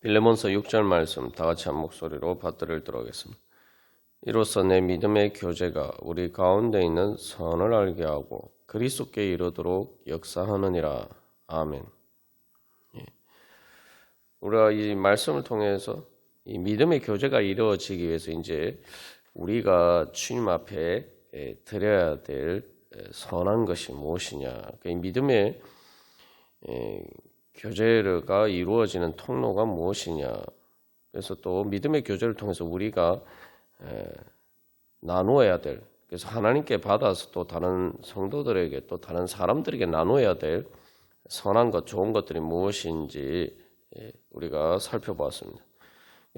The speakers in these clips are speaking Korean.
빌레몬서 6절 말씀 다 같이 한 목소리로 받들을 들어오겠습니다. 이로써 내 믿음의 교제가 우리 가운데 있는 선을 알게 하고 그리스도께 이르도록 역사하느니라. 아멘. 예. 우리가 이 말씀을 통해서 이 믿음의 교제가 이루어지기 위해서 이제 우리가 주님 앞에 드려야 될 선한 것이 무엇이냐. 그 믿음의 교제가 이루어지는 통로가 무엇이냐. 그래서 또 믿음의 교제를 통해서 우리가 나누어야 될 그래서 하나님께 받아서 또 다른 성도들에게 또 다른 사람들에게 나누어야 될 선한 것, 좋은 것들이 무엇인지 우리가 살펴보았습니다.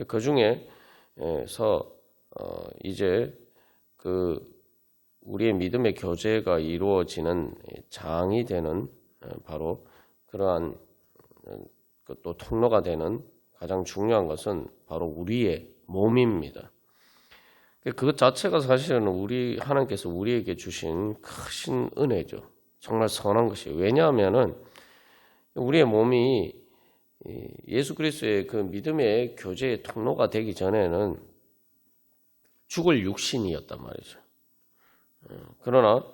그 중에서 어, 이제 그 우리의 믿음의 교제가 이루어지는 장이 되는 어, 바로 그러한 그 또 통로가 되는 가장 중요한 것은 바로 우리의 몸입니다. 그 자체가 사실은 우리 하나님께서 우리에게 주신 크신 은혜죠. 정말 선한 것이 왜냐하면은 우리의 몸이 예수 그리스도의 그 믿음의 교제의 통로가 되기 전에는 죽을 육신이었단 말이죠. 어, 그러나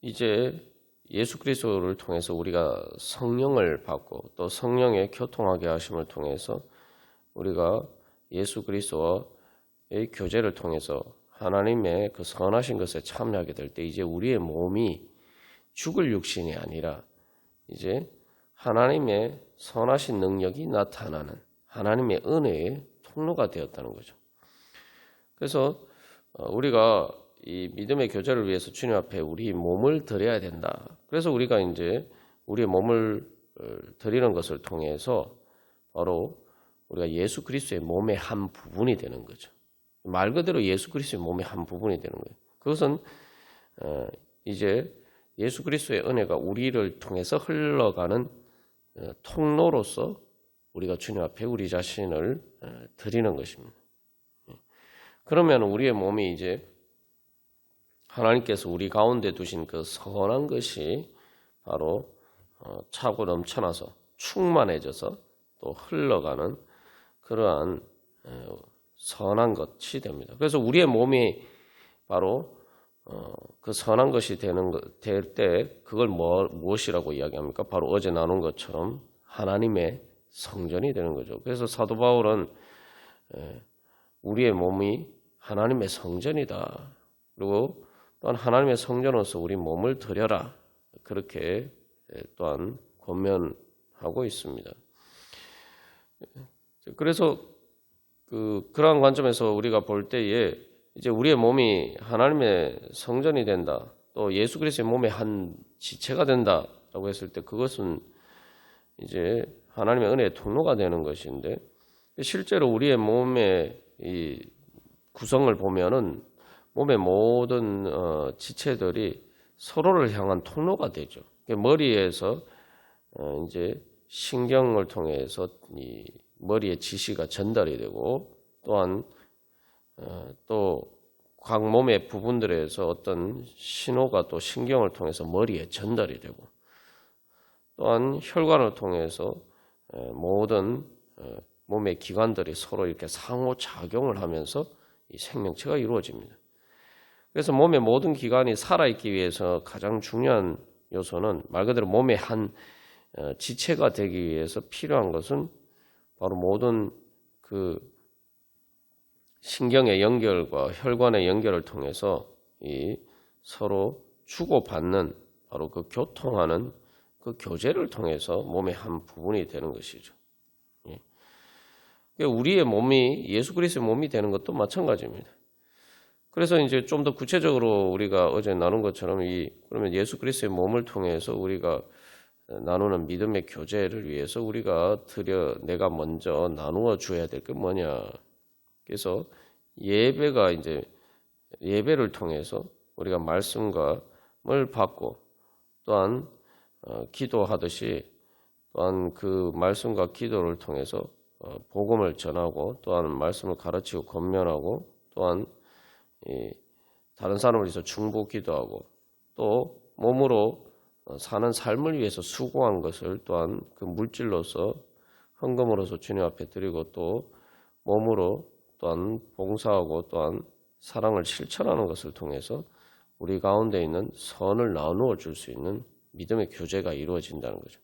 이제 예수 그리스도를 통해서 우리가 성령을 받고 또 성령의 교통하게 하심을 통해서 우리가 예수 그리스도와의 교제를 통해서 하나님의 그 선하신 것에 참여하게 될 때 이제 우리의 몸이 죽을 육신이 아니라 이제 하나님의 선하신 능력이 나타나는 하나님의 은혜의 통로가 되었다는 거죠. 그래서 어, 우리가 이 믿음의 교제를 위해서 주님 앞에 우리 몸을 드려야 된다. 그래서 우리가 이제 우리의 몸을 어, 드리는 것을 통해서 바로 우리가 예수 그리스도의 몸의 한 부분이 되는 거죠. 말 그대로 예수 그리스도의 몸의 한 부분이 되는 거예요. 그것은 어, 이제 예수 그리스도의 은혜가 우리를 통해서 흘러가는 통로로서 우리가 주님 앞에 우리 자신을 드리는 것입니다. 예. 그러면 우리의 몸이 이제 하나님께서 우리 가운데 두신 그 선한 것이 바로 어, 차고 넘쳐나서 충만해져서 또 흘러가는 그러한 선한 것이 됩니다. 그래서 우리의 몸이 바로 어, 그 선한 것이 되는 될 때 그걸 뭐, 무엇이라고 이야기합니까? 바로 어제 나눈 것처럼 하나님의 성전이 되는 거죠. 그래서 사도 바울은 우리의 몸이 하나님의 성전이다. 그리고 또한 하나님의 성전으로서 우리 몸을 드려라. 그렇게 또한 권면하고 있습니다. 그래서 그 그러한 관점에서 우리가 볼 때에 이제 우리의 몸이 하나님의 성전이 된다. 또 예수 그리스도의 몸의 한 지체가 된다라고 했을 때 그것은 이제 하나님의 은혜의 통로가 되는 것인데 실제로 우리의 몸의 이 구성을 보면은 몸의 모든 어, 지체들이 서로를 향한 통로가 되죠. 머리에서 어, 이제 신경을 통해서 이 머리의 지시가 전달이 되고 또한 어, 또각 몸의 부분들에서 어떤 신호가 또 신경을 통해서 머리에 전달이 되고 또한 혈관을 통해서 모든 몸의 기관들이 서로 이렇게 상호 작용을 하면서 이 생명체가 이루어집니다. 그래서 몸의 모든 기관이 살아있기 위해서 가장 중요한 요소는 말 그대로 몸의 한 어, 지체가 되기 위해서 필요한 것은 바로 모든 그 신경의 연결과 혈관의 연결을 통해서 이 서로 주고받는 바로 그 교통하는 그 교제를 통해서 몸의 한 부분이 되는 것이죠. 예. 그러니까 우리의 몸이 예수 그리스도의 몸이 되는 것도 마찬가지입니다. 그래서 이제 좀 더 구체적으로 우리가 어제 나눈 것처럼 이 그러면 예수 그리스도의 몸을 통해서 우리가 나누는 믿음의 교제를 위해서 우리가 드려 내가 먼저 나누어 줘야 될 게 뭐냐. 그래서 예배가 이제 예배를 통해서 우리가 말씀과를 받고 또한 어, 기도하듯이 또한 그 말씀과 기도를 통해서 어, 복음을 전하고 또한 말씀을 가르치고 권면하고 또한 다른 사람을 위해서 중보기도 하고 또 몸으로 어, 사는 삶을 위해서 수고한 것을 또한 그 물질로서 헌금으로서 주님 앞에 드리고 또 몸으로 또한 봉사하고 또한 사랑을 실천하는 것을 통해서 우리 가운데 있는 선을 나누어 줄 수 있는 믿음의 교제가 이루어진다는 거죠.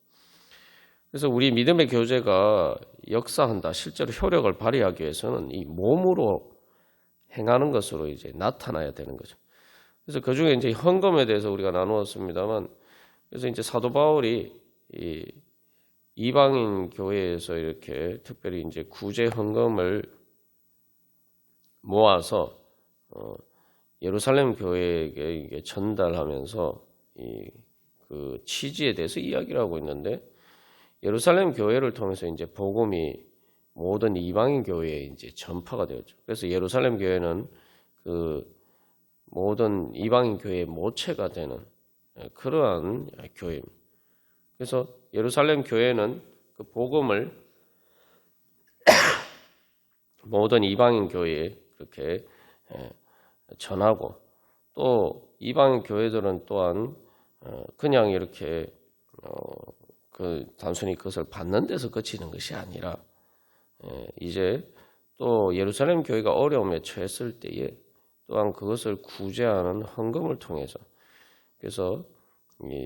그래서 우리 믿음의 교제가 역사한다, 실제로 효력을 발휘하기 위해서는 이 몸으로 행하는 것으로 이제 나타나야 되는 거죠. 그래서 그 중에 이제 헌금에 대해서 우리가 나누었습니다만, 그래서 이제 사도 바울이 이 이방인 교회에서 이렇게 특별히 이제 구제 헌금을 모아서 어, 예루살렘 교회에게 전달하면서 이 그 취지에 대해서 이야기를 하고 있는데 예루살렘 교회를 통해서 이제 복음이 모든 이방인 교회에 이제 전파가 되었죠. 그래서 예루살렘 교회는 그 모든 이방인 교회의 모체가 되는 그러한 교회입니다. 그래서 예루살렘 교회는 그 복음을 모든 이방인 교회에 그렇게 전하고 또 이방인 교회들은 또한 어, 그냥 이렇게 어, 그 단순히 그것을 받는 데서 그치는 것이 아니라 이제 또 예루살렘 교회가 어려움에 처했을 때에 또한 그것을 구제하는 헌금을 통해서 그래서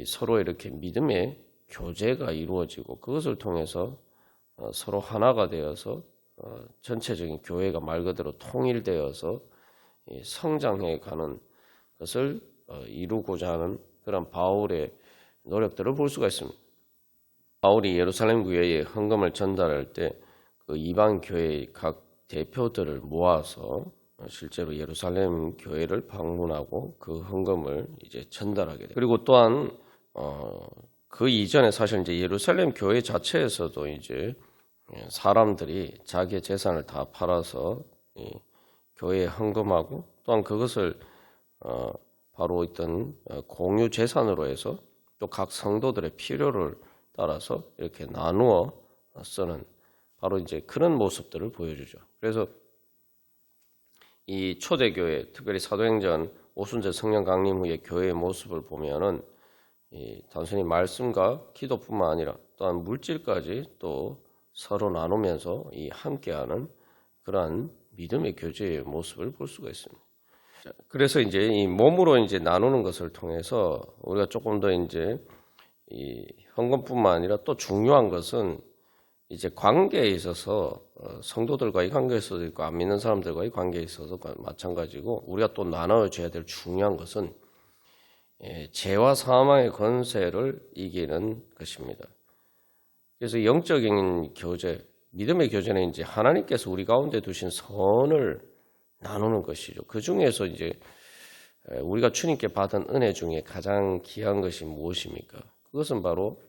서로 이렇게 믿음의 교제가 이루어지고 그것을 통해서 어, 서로 하나가 되어서 전체적인 교회가 말 그대로 통일되어서 성장해 가는 것을 이루고자 하는 그런 바울의 노력들을 볼 수가 있습니다. 바울이 예루살렘 교회에 헌금을 전달할 때 그 이방 교회의 각 대표들을 모아서 실제로 예루살렘 교회를 방문하고 그 헌금을 이제 전달하게 돼. 그리고 또한 어, 그 이전에 사실 이제 예루살렘 교회 자체에서도 이제 사람들이 자기의 재산을 다 팔아서 교회에 헌금하고 또한 그것을 어, 바로 있던 어, 공유 재산으로 해서 또 각 성도들의 필요를 따라서 이렇게 나누어 쓰는 바로 이제 그런 모습들을 보여주죠. 그래서 이 초대교회, 특별히 사도행전 오순절 성령 강림 후에 교회의 모습을 보면은 단순히 말씀과 기도뿐만 아니라 또한 물질까지 또 서로 나누면서 이 함께하는 그러한 믿음의 교제의 모습을 볼 수가 있습니다. 그래서 이제 이 몸으로 이제 나누는 것을 통해서 우리가 조금 더 이제 이 헌금뿐만 아니라 또 중요한 것은 이제 관계에 있어서 어, 성도들과의 관계에 있어서 있고 안 믿는 사람들과의 관계에 있어서 마찬가지고 우리가 또 나눠줘야 될 중요한 것은 예, 죄와 사망의 권세를 이기는 것입니다. 그래서 영적인 교제, 믿음의 교제는 이제 하나님께서 우리 가운데 두신 선을 나누는 것이죠. 그 중에서 이제 우리가 주님께 받은 은혜 중에 가장 귀한 것이 무엇입니까? 그것은 바로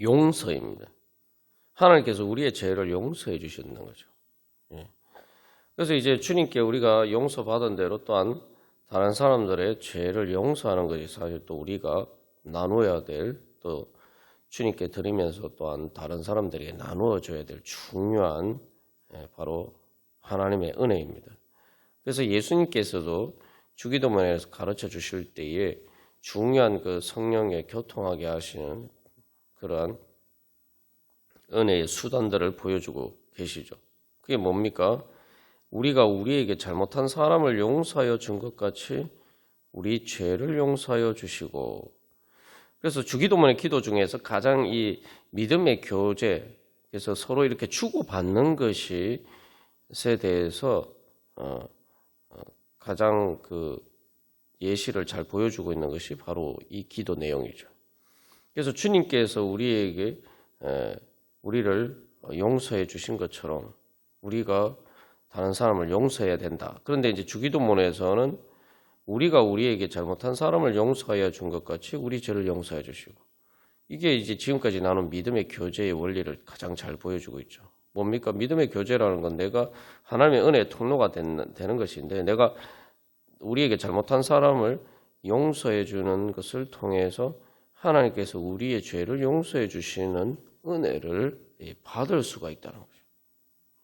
용서입니다. 하나님께서 우리의 죄를 용서해 주셨는 거죠. 예. 그래서 이제 주님께 우리가 용서받은 대로 또한 다른 사람들의 죄를 용서하는 것이 사실 또 우리가 나눠야 될 또 주님께 드리면서 또한 다른 사람들에게 나누어 줘야 될 중요한 예, 바로 하나님의 은혜입니다. 그래서 예수님께서도 주기도문에서 가르쳐 주실 때에 중요한 그 성령의 교통하게 하시는 그러한 은혜의 수단들을 보여주고 계시죠. 그게 뭡니까? 우리가 우리에게 잘못한 사람을 용서하여 준 것 같이 우리 죄를 용서하여 주시고 그래서 주기도문의 기도 중에서 가장 이 믿음의 교제 그래서 서로 이렇게 주고받는 것이 것에 대해서 어, 어, 가장 그 예시를 잘 보여주고 있는 것이 바로 이 기도 내용이죠. 그래서 주님께서 우리에게 우리를 용서해 주신 것처럼 우리가 다른 사람을 용서해야 된다. 그런데 이제 주기도문에서는 우리가 우리에게 잘못한 사람을 용서하여 준 것 같이 우리 죄를 용서해 주시고 이게 이제 지금까지 나눈 믿음의 교제의 원리를 가장 잘 보여주고 있죠. 뭡니까? 믿음의 교제라는 건 내가 하나님의 은혜의 통로가 되는, 되는 것인데 내가 우리에게 잘못한 사람을 용서해 주는 것을 통해서 하나님께서 우리의 죄를 용서해 주시는 은혜를 받을 수가 있다는 거죠.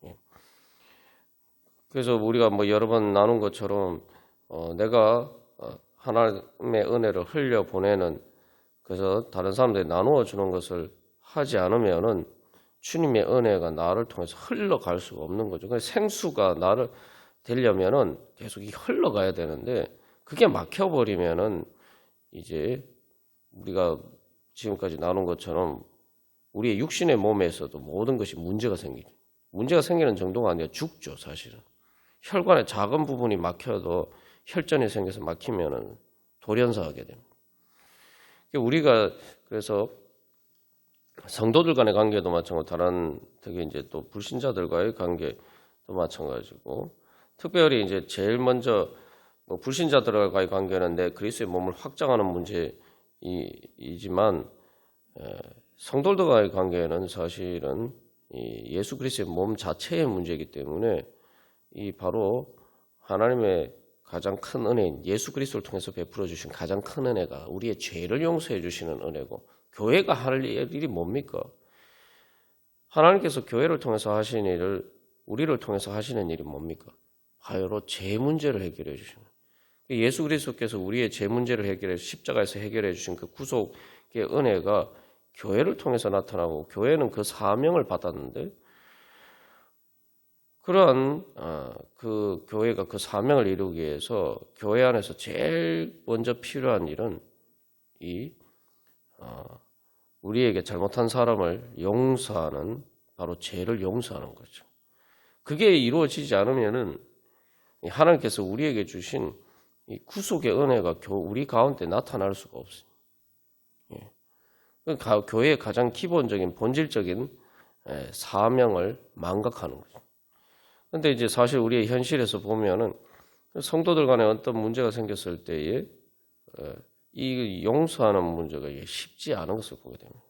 예. 그래서 우리가 뭐 여러 번 나눈 것처럼 어, 내가 어, 하나님의 은혜를 흘려 보내는 그래서 다른 사람들이 나누어 주는 것을 하지 않으면은 주님의 은혜가 나를 통해서 흘러갈 수가 없는 거죠. 그래서 생수가 나를 되려면은 계속 이 흘러가야 되는데 그게 막혀버리면은 이제 우리가 지금까지 나눈 것처럼 우리의 육신의 몸에서도 모든 것이 문제가 생기죠. 문제가 생기는 정도가 아니라 죽죠, 사실은. 혈관의 작은 부분이 막혀도 혈전이 생겨서 막히면은 돌연사하게 됩니다. 우리가 그래서 성도들 간의 관계도 마찬가지고 다른 특히 이제 또 불신자들과의 관계도 마찬가지고 특별히 이제 제일 먼저 뭐 불신자들과의 관계는 내 그리스도의 몸을 확장하는 문제이지만 성도들과의 관계는 사실은 이 예수 그리스도의 몸 자체의 문제이기 때문에 이 바로 하나님의 가장 큰 은혜인 예수 그리스도를 통해서 베풀어 주신 가장 큰 은혜가 우리의 죄를 용서해 주시는 은혜고 교회가 할 일이 뭡니까? 하나님께서 교회를 통해서 하시는 일을 우리를 통해서 하시는 일이 뭡니까? 바로 죄 문제를 해결해 주시는 예수 그리스도께서 우리의 죄 문제를 해결해 십자가에서 해결해 주신 그 구속의 은혜가 교회를 통해서 나타나고 교회는 그 사명을 받았는데 그러한 어, 그 교회가 그 사명을 이루기 위해서 교회 안에서 제일 먼저 필요한 일은 이 어, 우리에게 잘못한 사람을 용서하는 바로 죄를 용서하는 거죠. 그게 이루어지지 않으면은 하나님께서 우리에게 주신 이 구속의 은혜가 우리 가운데 나타날 수가. 예. 교회의 가장 기본적인 본질적인 사명을 망각하는 거죠. 근데 이제 사실 우리의 현실에서 보면은 성도들 간에 어떤 문제가 생겼을 때에 어, 이 용서하는 문제가 쉽지 않은 것을 보게 됩니다.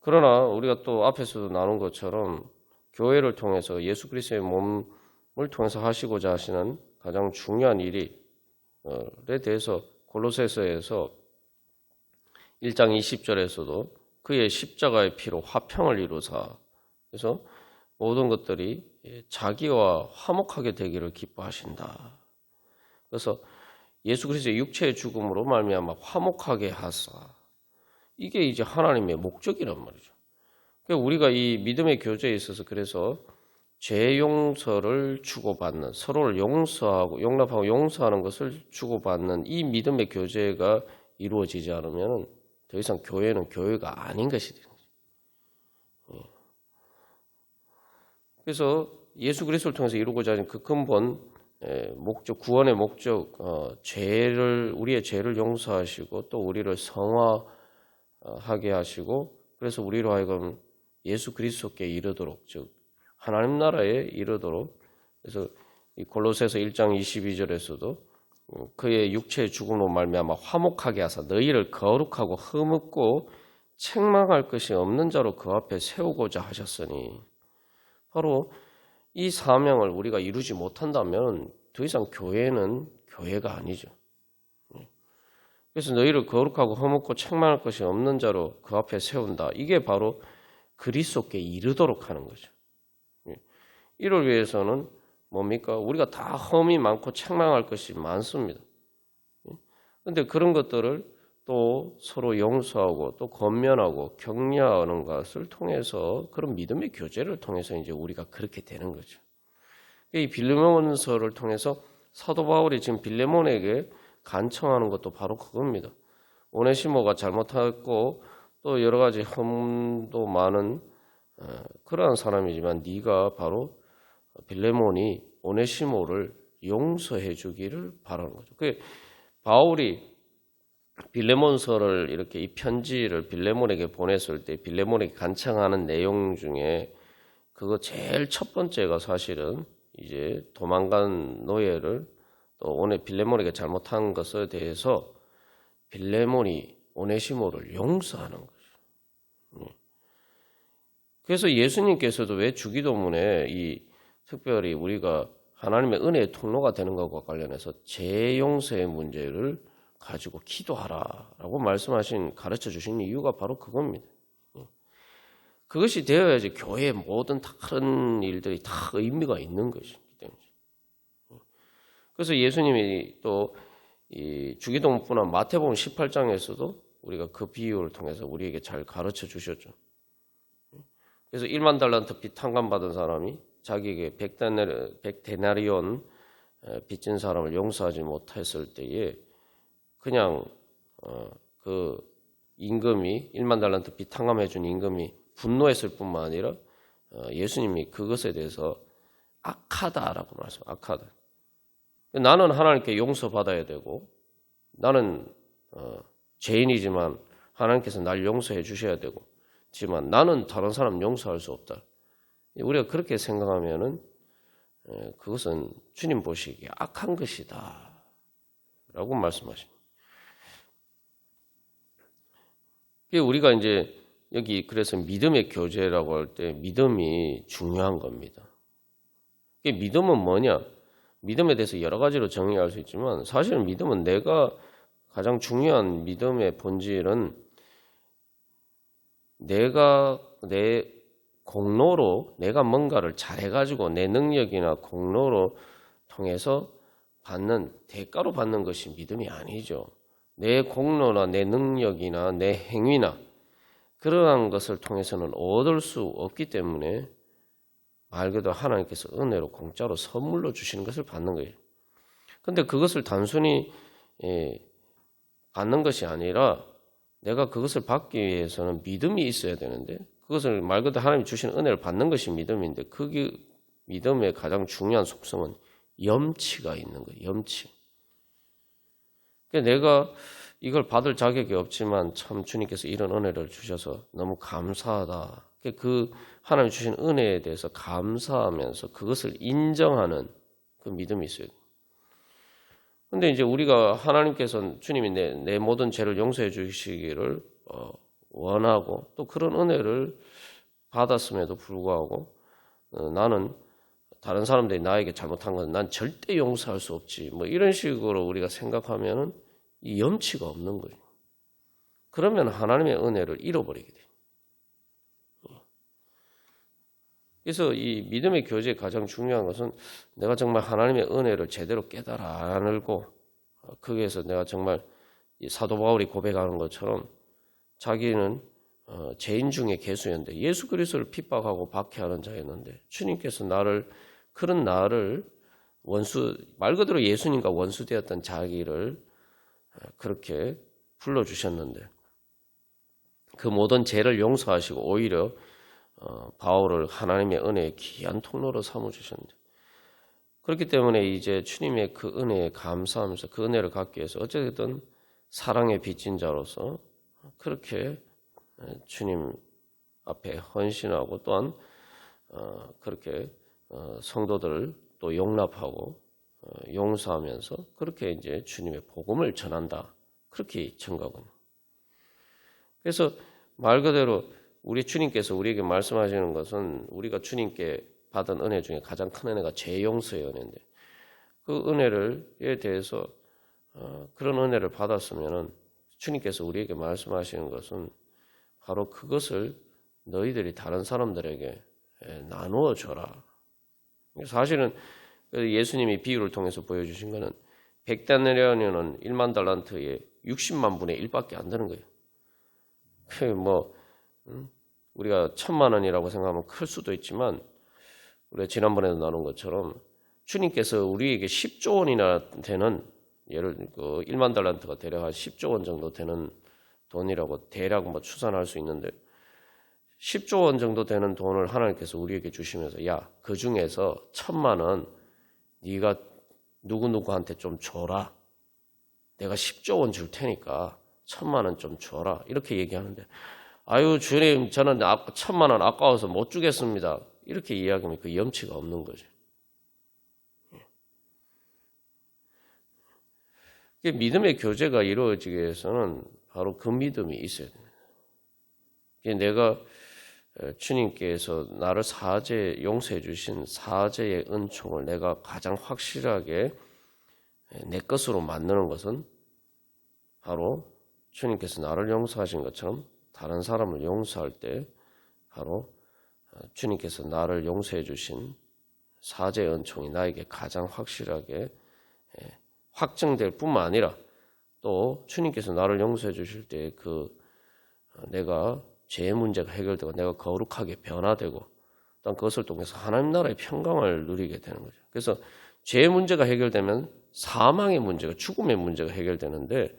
그러나 우리가 또 앞에서도 나눈 것처럼 교회를 통해서 예수 그리스도의 몸을 통해서 하시고자 하시는 가장 중요한 일이에 대해서 골로새서에서 1장 20절에서도 그의 십자가의 피로 화평을 이루사 그래서 모든 것들이 자기와 화목하게 되기를 기뻐하신다. 그래서 예수 그리스도의 육체의 죽음으로 말미암아 화목하게 하사 이게 이제 하나님의 목적이란 말이죠. 그러니까 우리가 이 믿음의 교제에 있어서 그래서 죄 용서를 주고받는 서로를 용서하고 용납하고 용서하는 것을 주고받는 이 믿음의 교제가 이루어지지 않으면 더 이상 교회는 교회가 아닌 것이 되는 그래서 예수 그리스도를 통해서 이루고자 하는 그 근본 목적 구원의 목적 어, 죄를 우리의 죄를 용서하시고 또 우리를 성화하게 하시고 그래서 우리로 하여금 예수 그리스도께 이르도록 즉 하나님 나라에 이르도록. 그래서 이 골로새서 1장 22절에서도 어, 그의 육체의 죽음으로 말미암아 화목하게 하사 너희를 거룩하고 흠없고 책망할 것이 없는 자로 그 앞에 세우고자 하셨으니 바로 이 사명을 우리가 이루지 못한다면 더 이상 교회는 교회가 아니죠. 예. 그래서 너희를 거룩하고 허먹고 책망할 것이 없는 자로 그 앞에 세운다. 이게 바로 그리스도께 이르도록 하는 거죠. 예. 이를 위해서는 뭡니까? 우리가 다 험이 많고 책망할 것이 많습니다. 그런데 예. 그런 것들을 또 서로 용서하고 또 건면하고 격려하는 것을 통해서 그런 믿음의 교제를 통해서 이제 우리가 그렇게 되는 거죠. 이 빌레몬서를 통해서 사도 바울이 지금 빌레몬에게 간청하는 것도 바로 그겁니다. 오네시모가 잘못했고 또 여러 가지 흠도 많은 어, 그러한 사람이지만 네가 바로 빌레몬이 오네시모를 용서해 주기를 바라는 거죠. 그 바울이 빌레몬서를 이렇게 이 편지를 빌레몬에게 보냈을 때 빌레몬에게 간청하는 내용 중에 그거 제일 첫 번째가 사실은 이제 도망간 노예를 또 오늘 빌레몬에게 잘못한 것에 대해서 빌레몬이 오네시모를 용서하는 거죠. 예. 그래서 예수님께서도 왜 주기도문에 이 특별히 우리가 하나님의 은혜의 통로가 되는 것과 관련해서 재용서의 문제를 가지고 기도하라라고 말씀하신 가르쳐 주신 이유가 바로 그겁니다. 예. 그것이 되어야지 교회의 모든 다른 일들이 다 의미가 있는 것이기 때문에. 예. 그래서 예수님이 또이 주기도문뿐만 마태복음 18장에서도 우리가 그 비유를 통해서 우리에게 잘 가르쳐 주셨죠. 예. 그래서 1만 달란트 빚 탕감 받은 사람이 자기에게 100데나리, 100데나리온 빚진 사람을 용서하지 못했을 때에 그냥 어, 그 임금이 1만 달란트 빚 탕감해 준 임금이 분노했을 뿐만 아니라 어, 예수님이 그것에 대해서 악하다라고 말씀. 악하다. 나는 하나님께 용서받아야 되고 나는 어, 죄인이지만 하나님께서 날 용서해 주셔야 되고 지만 나는 다른 사람 용서할 수 없다. 우리가 그렇게 생각하면은 에, 그것은 주님 보시기에 악한 것이다. 라고 말씀하십니다. 우리가 이제 여기 그래서 믿음의 교제라고 할 때 믿음이 중요한 겁니다. 믿음은 뭐냐? 믿음에 대해서 여러 가지로 정의할 수 있지만 사실은 믿음은 내가 가장 중요한 믿음의 본질은 내가 내 공로로 내가 뭔가를 잘해가지고 내 능력이나 공로로 통해서 받는 대가로 받는 것이 믿음이 아니죠. 내 공로나 내 능력이나 내 행위나 그러한 것을 통해서는 얻을 수 없기 때문에 말 그대로 하나님께서 은혜로 공짜로 선물로 주시는 것을 받는 거예요. 근데 그것을 단순히 예, 받는 것이 아니라 내가 그것을 받기 위해서는 믿음이 있어야 되는데 그것을 말 그대로 하나님이 주시는 은혜를 받는 것이 믿음인데 그게 믿음의 가장 중요한 속성은 염치가 있는 거예요. 염치. 그러니까 내가 이걸 받을 자격이 없지만 참 주님께서 이런 은혜를 주셔서 너무 감사하다. 그 하나님 주신 은혜에 대해서 감사하면서 그것을 인정하는 그 믿음이 있어요. 근데 이제 우리가 하나님께서 주님이 내, 내 모든 죄를 용서해 주시기를 어, 원하고 또 그런 은혜를 받았음에도 불구하고 어, 나는 다른 사람들이 나에게 잘못한 것은 난 절대 용서할 수 없지. 뭐 이런 식으로 우리가 생각하면은 이 염치가 없는 거예요. 그러면 하나님의 은혜를 잃어버리게 돼요. 그래서 이 믿음의 교제의 가장 중요한 것은 내가 정말 하나님의 은혜를 제대로 깨달아 알고 거기에서 내가 정말 사도 바울이 고백하는 것처럼 자기는 어, 죄인 중에 개수였는데 예수 그리스도를 핍박하고 박해하는 자였는데 주님께서 나를 그런 나를 원수 말 그대로 예수님과 원수 되었던 자기를 어, 그렇게 불러 주셨는데 그 모든 죄를 용서하시고 오히려 어, 바울을 하나님의 은혜의 귀한 통로로 삼아 주셨는데 그렇기 때문에 이제 주님의 그 은혜에 감사하면서 그 은혜를 갖기 위해서 어쨌든 사랑의 빚진 자로서 그렇게 주님 앞에 헌신하고 또한 어, 그렇게 어, 성도들을 또 용납하고 용서하면서 그렇게 이제 주님의 복음을 전한다 그렇게 증거하거든요. 그래서 말 그대로 우리 주님께서 우리에게 말씀하시는 것은 우리가 주님께 받은 은혜 중에 가장 큰 은혜가 죄용서의 은혜인데 그 은혜를에 대해서 어, 그런 은혜를 받았으면은 주님께서 우리에게 말씀하시는 것은 바로 그것을 너희들이 다른 사람들에게 나누어 줘라. 사실은 예수님이 비유를 통해서 보여주신 것은 백단내려는 1만 달란트에 60만 분의 1밖에 안 되는 거예요. 그뭐 우리가 천만 원이라고 생각하면 클 수도 있지만 우리가 지난번에도 나눈 것처럼 주님께서 우리에게 10조 원이나 되는 예를 그 1만 달란트가 대략 한 10조 원 정도 되는 돈이라고 대략 뭐 추산할 수 있는데 10조 원 정도 되는 돈을 하나님께서 우리에게 주시면서 야 그 중에서 천만 원 네가 누구 누구한테 좀 줘라. 내가 10조 원 줄 테니까 천만 원 좀 줘라. 이렇게 얘기하는데 아유 주님 저는 천만 원 아까워서 못 주겠습니다. 이렇게 이야기하면 그 염치가 없는 거죠. 믿음의 교제가 이루어지기 위해서는 바로 그 믿음이 있어야 됩니다. 내가 주님께서 나를 사죄 용서해 주신 사죄의 은총을 내가 가장 확실하게 내 것으로 만드는 것은 바로 주님께서 나를 용서하신 것처럼 다른 사람을 용서할 때 바로 어, 주님께서 나를 용서해 주신 사죄 은총이 나에게 가장 확실하게 예, 확정될 뿐만 아니라 또 주님께서 나를 용서해 주실 때그 어, 내가 죄의 문제가 해결되고 내가 거룩하게 변화되고 또 그것을 통해서 하나님 나라의 평강을 누리게 되는 거죠. 그래서 죄의 문제가 해결되면 사망의 문제가 죽음의 문제가 해결되는데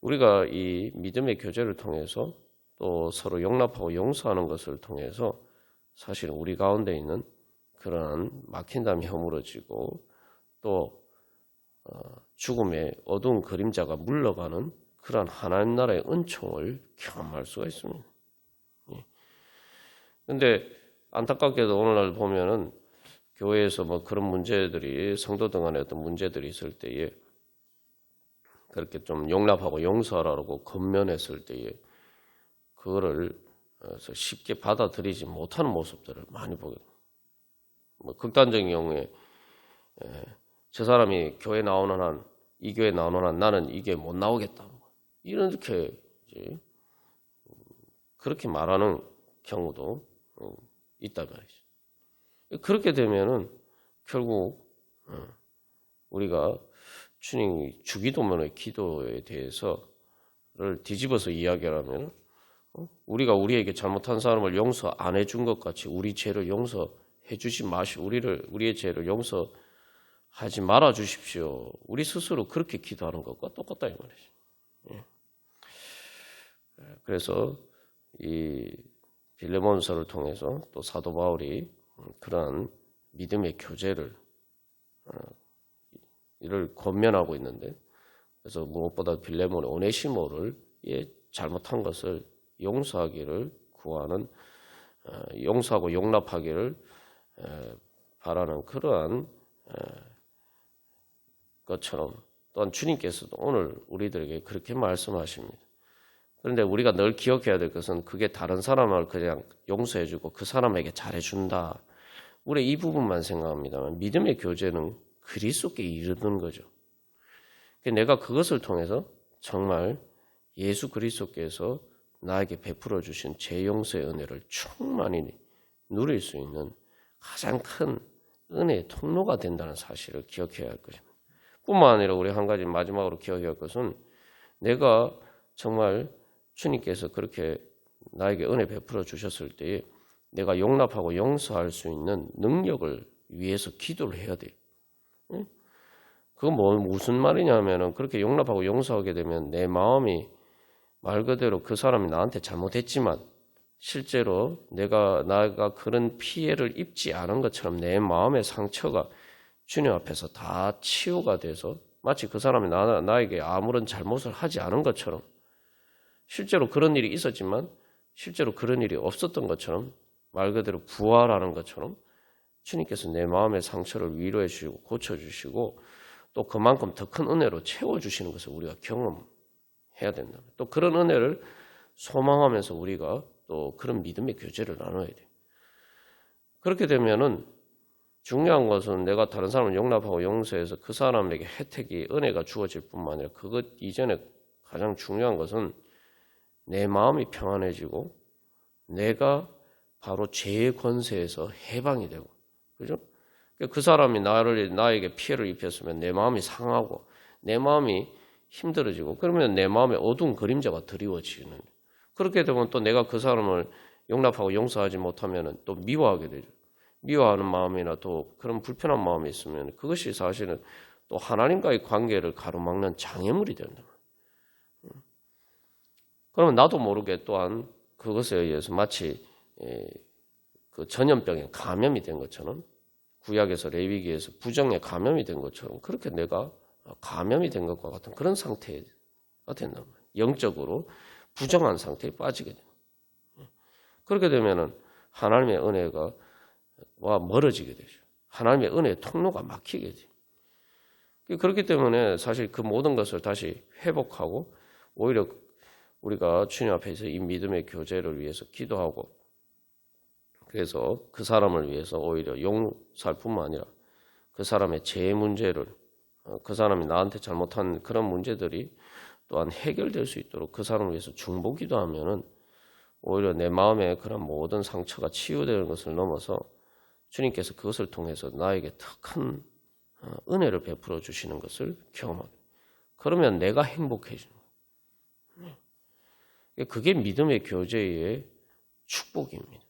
우리가 이 믿음의 교제를 통해서 또 서로 용납하고 용서하는 것을 통해서 사실은 우리 가운데 있는 그러한 막힌 담이 허물어지고 또 어, 죽음의 어두운 그림자가 물러가는 그러한 하나님 나라의 은총을 경험할 수가 있습니다. 그런데 안타깝게도 오늘날 보면은 교회에서 뭐 그런 문제들이 성도들 간에 어떤 문제들이 있을 때에 그렇게 좀 용납하고 용서하라고 건면했을 때에 그거를 어, 쉽게 받아들이지 못하는 모습들을 많이 보게 됩니다. 뭐 극단적인 경우에 에, 저 사람이 교회 나오는 한, 이 교회 나오는 한 나는 이게 못 나오겠다. 이렇게 이제 그렇게 말하는 경우도 어, 있단 말이죠. 그렇게 되면은 결국 어, 우리가 주님이 주기도문의 기도에 대해서를 뒤집어서 이야기하면 어, 우리가 우리에게 잘못한 사람을 용서 안 해준 것 같이 우리 죄를 용서해 주지 마시 우리를 우리의 죄를 용서 하지 말아 주십시오. 우리 스스로 그렇게 기도하는 것과 똑같다 이 말이죠. 예. 그래서 이 빌레몬서를 통해서 또 사도 바울이 그러한 믿음의 교제를 어, 이를 권면하고 있는데 그래서 무엇보다 빌레몬의 오네시모를 예, 잘못한 것을 용서하기를 구하는 어, 용서하고 용납하기를 바라는 그러한 것처럼 또한 주님께서도 오늘 우리들에게 그렇게 말씀하십니다. 그런데 우리가 늘 기억해야 될 것은 그게 다른 사람을 그냥 용서해주고 그 사람에게 잘해준다. 우리 이 부분만 생각합니다만 믿음의 교제는 그리스도께 이르는 거죠. 내가 그것을 통해서 정말 예수 그리스도께서 나에게 베풀어 주신 제 용서의 은혜를 충만히 누릴 수 있는 가장 큰 은혜의 통로가 된다는 사실을 기억해야 할 것입니다. 뿐만 아니라 우리 한 가지 마지막으로 기억해야 할 것은 내가 정말 주님께서 그렇게 나에게 은혜 베풀어 주셨을 때에 내가 용납하고 용서할 수 있는 능력을 위해서 기도를 해야 돼요. 그건 뭐 무슨 말이냐면은 그렇게 용납하고 용서하게 되면 내 마음이 말 그대로 그 사람이 나한테 잘못했지만 실제로 내가 나가 그런 피해를 입지 않은 것처럼 내 마음의 상처가 주님 앞에서 다 치유가 돼서 마치 그 사람이 나, 나에게 아무런 잘못을 하지 않은 것처럼 실제로 그런 일이 있었지만 실제로 그런 일이 없었던 것처럼 말 그대로 부활하는 것처럼 주님께서 내 마음의 상처를 위로해 주시고 고쳐 주시고 또 그만큼 더 큰 은혜로 채워 주시는 것을 우리가 경험해야 된다. 또 그런 은혜를 소망하면서 우리가 또 그런 믿음의 교제를 나눠야 돼. 그렇게 되면은 중요한 것은 내가 다른 사람을 용납하고 용서해서 그 사람에게 혜택이 은혜가 주어질 뿐만 아니라 그것 이전에 가장 중요한 것은 내 마음이 평안해지고 내가 바로 죄의 권세에서 해방이 되고 그죠? 그 사람이 나를 나에게 피해를 입혔으면 내 마음이 상하고 내 마음이 힘들어지고 그러면 내 마음에 어두운 그림자가 드리워지는 그렇게 되면 또 내가 그 사람을 용납하고 용서하지 못하면 또 미워하게 되죠. 미워하는 마음이나 또 그런 불편한 마음이 있으면 그것이 사실은 또 하나님과의 관계를 가로막는 장애물이 된다. 그러면 나도 모르게 또한 그것에 의해서 마치 그 전염병에 감염이 된 것처럼 구약에서 레위기에서 부정에 감염이 된 것처럼 그렇게 내가 감염이 된 것과 같은 그런 상태가 된단 말이에요. 영적으로 부정한 상태에 빠지게 됩니다. 그렇게 되면은 하나님의 은혜가 와 멀어지게 되죠. 하나님의 은혜의 통로가 막히게 돼요. 그렇기 때문에 사실 그 모든 것을 다시 회복하고 오히려 우리가 주님 앞에서 이 믿음의 교제를 위해서 기도하고 그래서 그 사람을 위해서 오히려 용서할 뿐만 아니라 그 사람의 죄 문제를 어, 그 사람이 나한테 잘못한 그런 문제들이 또한 해결될 수 있도록 그 사람을 위해서 중보기도 하면은 오히려 내 마음에 그런 모든 상처가 치유되는 것을 넘어서 주님께서 그것을 통해서 나에게 더큰 어, 은혜를 베풀어 주시는 것을 경험하게. 그러면 내가 행복해지는 거예요. 그게 믿음의 교제의 축복입니다.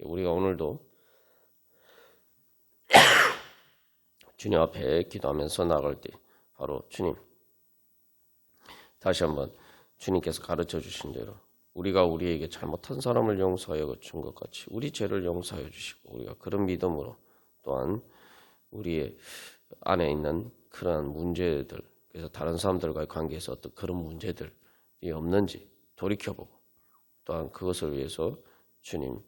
우리가 오늘도 주님 앞에 기도하면서 나갈 때 바로 주님 다시 한번 주님께서 가르쳐 주신 대로 우리가 우리에게 잘못한 사람을 용서하여 준것 같이 우리 죄를 용서하여 주시고 우리가 그런 믿음으로 또한 우리의 안에 있는 그러한 문제들 그래서 다른 사람들과의 관계에서 어떤 그런 문제들이 없는지 돌이켜보고 또한 그것을 위해서 주님의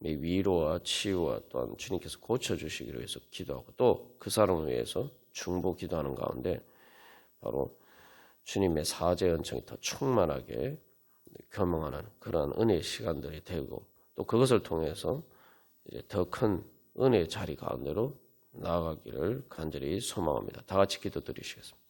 위로와 치유와 또한 주님께서 고쳐주시기를 위해서 기도하고 또 그 사람을 위해서 중보 기도하는 가운데 바로 주님의 사죄 은총이 더 충만하게 경험하는 그러한 은혜의 시간들이 되고 또 그것을 통해서 이제 더 큰 은혜의 자리 가운데로 나아가기를 간절히 소망합니다. 다 같이 기도 드리시겠습니다.